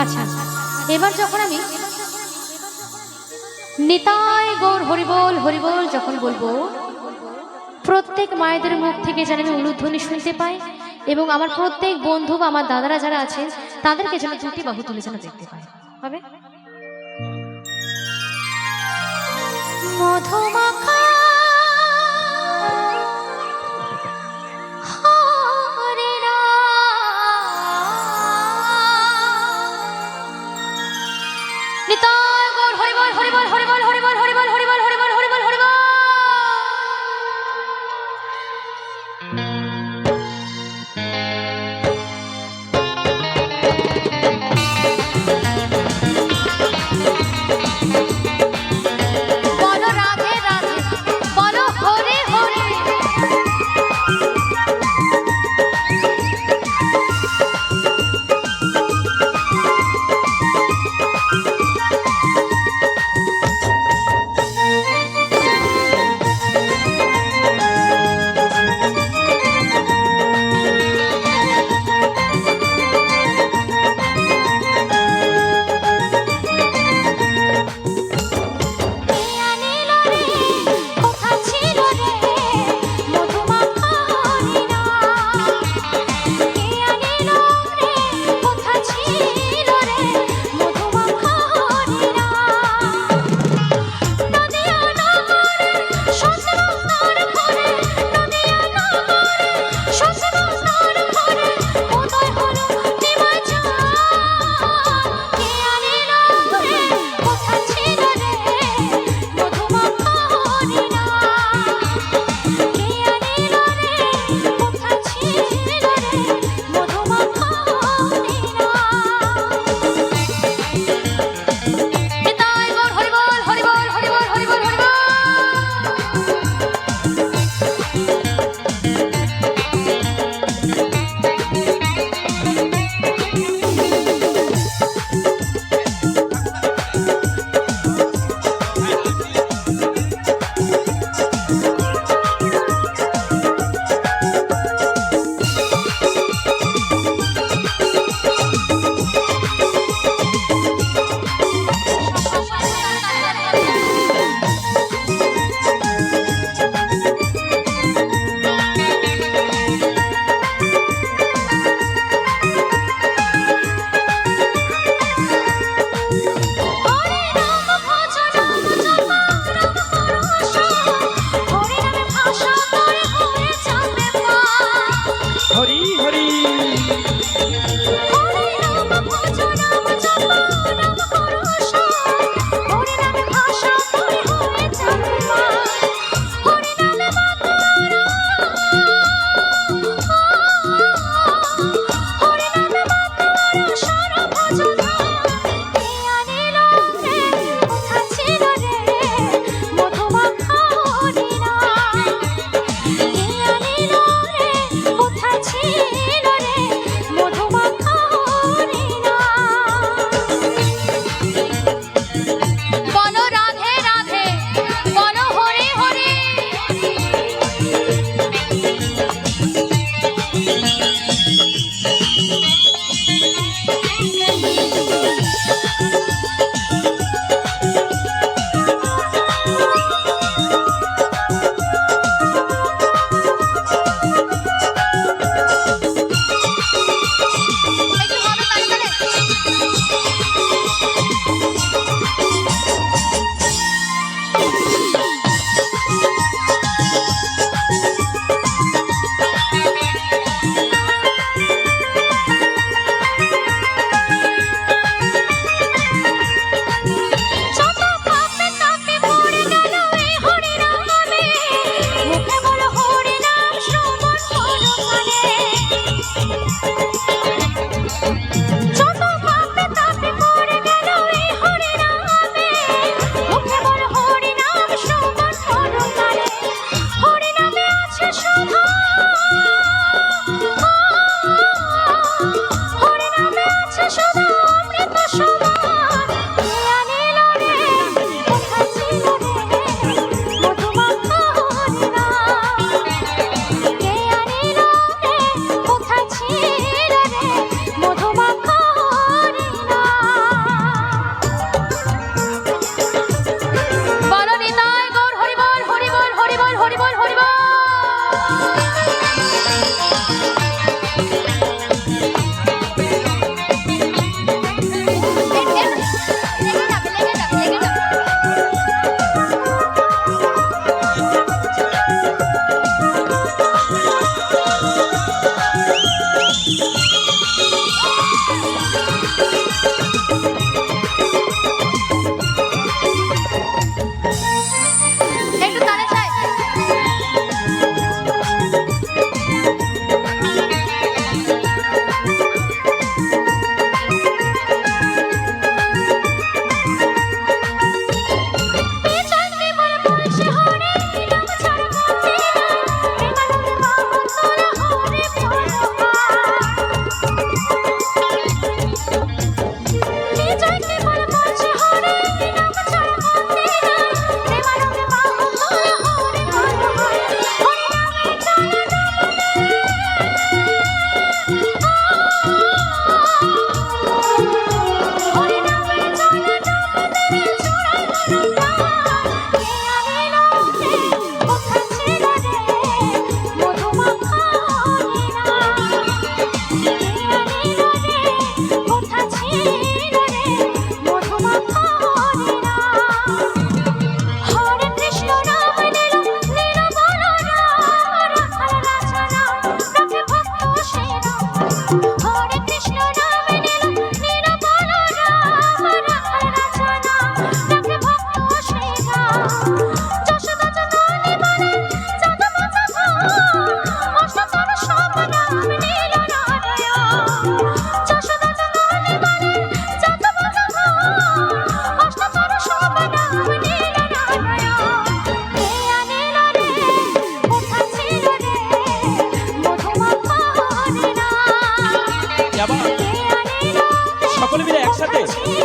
আচ্ছা এবার যখন আমি নিতাই গৌর হরিবল হরিবল যখন বলব, প্রত্যেক মায়েদের মুখ থেকে যেন আমি উলুধ্বনি শুনতে পাই এবং আমার প্রত্যেক বন্ধু বা আমার দাদারা যারা আছেন, তাদেরকে যেন দুটি বাহু তুলে যেন দেখতে পাই। হবে? মধুমাখা হরিবল হরিবল হরিবল হরিবল হরিবল Chama! সাথে।